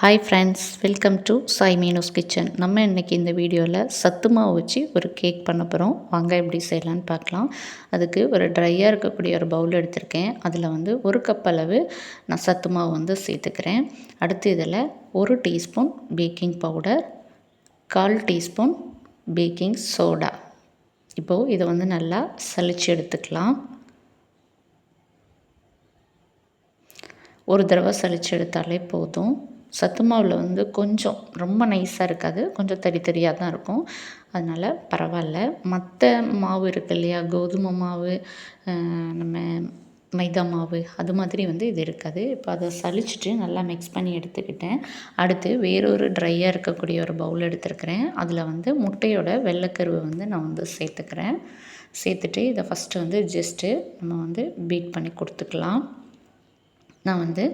Hi friends welcome to Sai Meenos kitchen நம்ம இன்றைக்கி இந்த வீடியோவில் சத்து மாவு வச்சு ஒரு கேக் பண்ண போகிறோம் வாங்க எப்படி செய்யலான்னு பார்க்கலாம். அதுக்கு ஒரு ட்ரையாக இருக்கக்கூடிய ஒரு பவுல் எடுத்திருக்கேன். அதில் வந்து ஒரு கப் அளவு நான் சத்து மாவு வந்து சேர்த்துக்கிறேன். அடுத்து இதில் ஒரு டீஸ்பூன் பேக்கிங் பவுடர் கால் டீஸ்பூன் பேக்கிங் சோடா இப்போது இதை வந்து நல்லா சளிச்சு எடுத்துக்கலாம். ஒரு தடவை சளிச்சு எடுத்தாலே போதும். சத்து மாவில் வந்து கொஞ்சம் ரொம்ப நைஸாக இருக்காது. கொஞ்சம் தறி தறியாக தான் இருக்கும். அதனால் பரவாயில்ல. மற்ற மாவு இருக்குது இல்லையா? கோதுமை மாவு நம்ம மைதா மாவு அது மாதிரி வந்து இது இருக்காது. இப்போ அதை சளிச்சிட்டு நல்லா மிக்ஸ் பண்ணி எடுத்துக்கிட்டேன். அடுத்து வேறொரு ட்ரையாக இருக்கக்கூடிய ஒரு பவுல் எடுத்துருக்கிறேன். அதில் வந்து முட்டையோட வெள்ளைக்கருவை வந்து நான் வந்து சேர்த்துக்கிறேன். சேர்த்துட்டு இதை ஃபஸ்ட்டு வந்து ஜஸ்ட்டு நம்ம வந்து பீட் பண்ணி கொடுத்துக்கலாம். நான் வந்து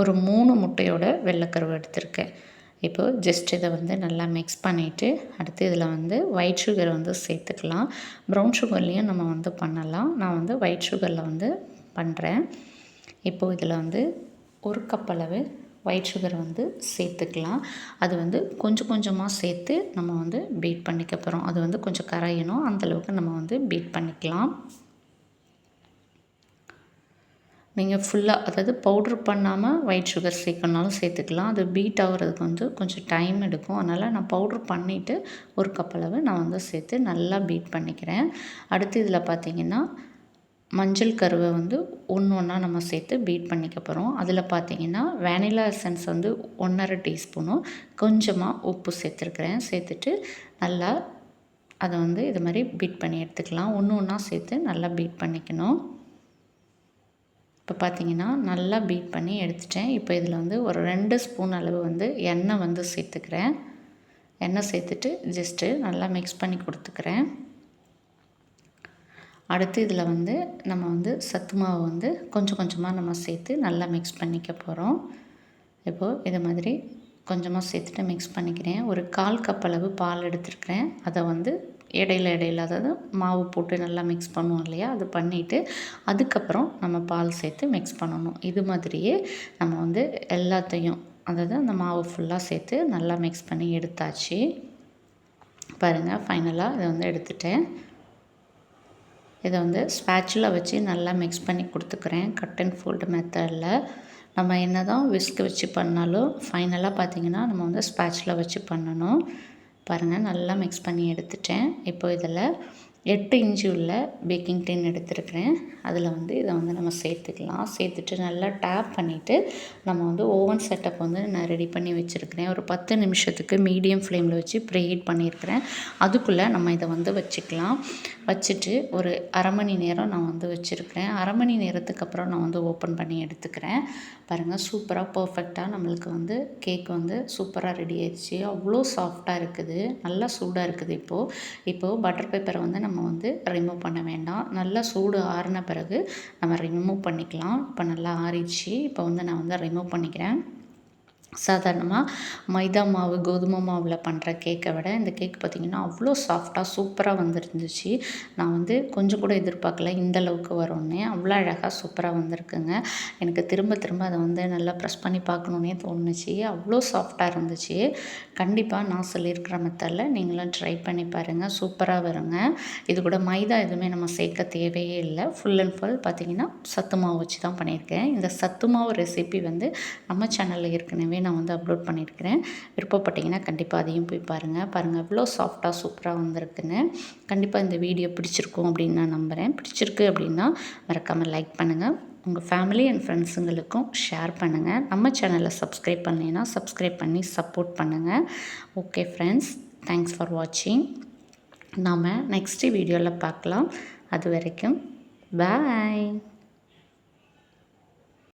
ஒரு மூணு முட்டையோட வெள்ளைக்கருவு எடுத்திருக்கேன். இப்போது ஜஸ்ட் இதை வந்து நல்லா மிக்ஸ் பண்ணிவிட்டு அடுத்து இதில் வந்து ஒயிட் சுகர் வந்து சேர்த்துக்கலாம். ப்ரௌன் சுகர்லேயும் நம்ம வந்து பண்ணலாம். நான் வந்து ஒயிட் சுகரில் வந்து பண்ணுறேன் இப்போது இதில் வந்து ஒரு கப் அளவு ஒயிட் சுகர் வந்து சேர்த்துக்கலாம். அது வந்து கொஞ்சம் கொஞ்சமாக சேர்த்து நம்ம வந்து பீட் பண்ணிக்க போகிறோம் அது வந்து கொஞ்சம் கரையணும். அந்தளவுக்கு நம்ம வந்து பீட் பண்ணிக்கலாம். நீங்கள் ஃபுல்லாக அதாவது பவுட்ரு பண்ணாமல் ஒயிட் சுகர் சேர்க்கணுனாலும் சேர்த்துக்கலாம். அது பீட் ஆகிறதுக்கு வந்து கொஞ்சம் டைம் எடுக்கும். அதனால் நான் பவுட்ரு பண்ணிவிட்டு ஒரு கப் அளவு நான் வந்து சேர்த்து நல்லா பீட் பண்ணிக்கிறேன். அடுத்து இதில் பார்த்திங்கன்னா மஞ்சள் கருவை வந்து ஒன்று ஒன்றா நம்ம சேர்த்து பீட் பண்ணிக்க போகிறோம் அதில் பார்த்திங்கன்னா வேனிலா எசன்ஸ் வந்து ஒன்றரை டீஸ்பூனும் கொஞ்சமாக உப்பு சேர்த்துருக்குறேன். சேர்த்துட்டு நல்லா அதை வந்து இது மாதிரி பீட் பண்ணி எடுத்துக்கலாம். ஒன்று ஒன்றா சேர்த்து நல்லா பீட் பண்ணிக்கணும். இப்போ பார்த்தீங்கன்னா நல்லா பீட் பண்ணி எடுத்துட்டேன். இப்போ இதில் வந்து ஒரு ரெண்டு ஸ்பூன் அளவு வந்து எண்ணெய் வந்து சேர்த்துக்கிறேன். எண்ணெய் சேர்த்துட்டு ஜஸ்ட்டு நல்லா மிக்ஸ் பண்ணி கொடுத்துக்கிறேன். அடுத்து இதில் வந்து நம்ம வந்து சத்து மாவு வந்து கொஞ்சம் கொஞ்சமாக நம்ம சேர்த்து நல்லா மிக்ஸ் பண்ணிக்க போகிறோம். இப்போது இது மாதிரி கொஞ்சமாக சேர்த்துட்டு மிக்ஸ் பண்ணிக்கிறேன். ஒரு கால் கப் அளவு பால் எடுத்துருக்கிறேன். அதை வந்து இடையில இடையில அதாவது மாவு போட்டு நல்லா மிக்ஸ் பண்ணுவோம் இல்லையா? அது பண்ணிவிட்டு அதுக்கப்புறம் நம்ம பால் சேர்த்து மிக்ஸ் பண்ணணும். இது மாதிரியே நம்ம வந்து எல்லாத்தையும் அதாவது அந்த மாவு ஃபுல்லாக சேர்த்து நல்லா மிக்ஸ் பண்ணி எடுத்தாச்சு. பாருங்கள் ஃபைனலாக இதை வந்து எடுத்துட்டேன். இதை வந்து ஸ்பேச்சில் வச்சு நல்லா மிக்ஸ் பண்ணி கொடுத்துக்கிறேன். கட் அண்ட் ஃபோல்டு மெத்தடில் நம்ம என்ன தான் விஸ்க் வச்சு பண்ணாலும் ஃபைனலாக பார்த்திங்கன்னா நம்ம வந்து ஸ்பேச்சில் வச்சு பண்ணணும். பாருங்கள் நல்லா மிக்ஸ் பண்ணி எடுத்துட்டேன். இப்போ இதில் எட்டு இன்ச்சு உள்ள பேக்கிங் டின் எடுத்துருக்கிறேன். அதில் வந்து இதை வந்து நம்ம சேர்த்துக்கலாம். சேர்த்துட்டு நல்லா டேப் பண்ணிவிட்டு நம்ம வந்து ஓவன் செட்டப் வந்து நான் ரெடி பண்ணி வச்சுருக்கிறேன். ஒரு பத்து நிமிஷத்துக்கு மீடியம் ஃப்ளேமில் வச்சு ப்ரீஹீட் பண்ணியிருக்கிறேன் அதுக்குள்ளே நம்ம இதை வந்து வச்சுக்கலாம். வச்சுட்டு ஒரு அரை மணி நேரம் நான் வந்து வச்சுருக்கிறேன். அரை மணி நேரத்துக்கு அப்புறம் நான் வந்து ஓப்பன் பண்ணி எடுத்துக்கிறேன். பாருங்கள் சூப்பராக பர்ஃபெக்டாக நம்மளுக்கு வந்து கேக் வந்து சூப்பராக ரெடி ஆயிடுச்சு. அவ்வளோ சாஃப்டாக இருக்குது. நல்லா சூடாக இருக்குது இப்போது இப்போது பட்டர் பேப்பரை வந்து நம்ம நம்ம வந்து ரிமூவ் பண்ண வேண்டாம். நல்லா சூடு ஆறின பிறகு நம்ம ரிமூவ் பண்ணிக்கலாம். இப்போ நல்லா ஆறிடுச்சு. இப்போ வந்து நான் வந்து ரிமூவ் பண்ணிக்கிறேன். சாதாரணமாக மைதா மாவு கோதுமை மாவில் பண்ணுற கேக்கை விட இந்த கேக் பார்த்திங்கன்னா அவ்வளோ சாஃப்டாக சூப்பராக வந்துருந்துச்சு. நான் வந்து கொஞ்சம் கூட எதிர்பார்க்கல இந்த அளவுக்கு வரும்னே. அவ்வளோ அழகாக சூப்பராக வந்திருக்குங்க. எனக்கு திரும்ப திரும்ப அதை வந்து நல்லா ப்ரெஸ் பண்ணி பார்க்கணுன்னே தோணுச்சு. அவ்வளோ சாஃப்டாக இருந்துச்சு. கண்டிப்பாக நான் சொல்லியிருக்கிற மெத்தடில் நீங்களும் ட்ரை பண்ணி பாருங்கள் சூப்பராக வருங்க. இது கூட மைதா எதுவுமே நம்ம சேர்க்க தேவையே இல்லை. ஃபுல் அண்ட் ஃபுல் பார்த்திங்கன்னா சத்து மாவு வச்சு தான் பண்ணியிருக்கேன். இந்த சத்து மாவு ரெசிபி வந்து நம்ம சேனலில் ஏற்கனவே நான் வந்து அப்லோட் பண்ணியிருக்கிறேன். விருப்பப்பட்டிங்கன்னா கண்டிப்பாக அதையும் போய் பாருங்கள் பாருங்கள் எவ்வளோ சாஃப்டாக சூப்பராக வந்திருக்குங்க கண்டிப்பாக இந்த வீடியோ பிடிச்சிருக்கும் அப்படின்னு நான் நம்புகிறேன் பிடிச்சிருக்கு அப்படின்னா மறக்காமல் லைக் பண்ணுங்கள் உங்கள் ஃபேமிலி அண்ட் ஃப்ரெண்ட்ஸுங்களுக்கும் ஷேர் பண்ணுங்கள் நம்ம சேனலை சப்ஸ்கிரைப் பண்ணிங்கன்னா சப்ஸ்கிரைப் பண்ணி சப்போர்ட் பண்ணுங்கள் ஓகே ஃப்ரெண்ட்ஸ் தேங்க்ஸ் ஃபார் வாட்சிங் நாம் நெக்ஸ்ட்டு வீடியோவில் பார்க்கலாம். அது வரைக்கும் பாய்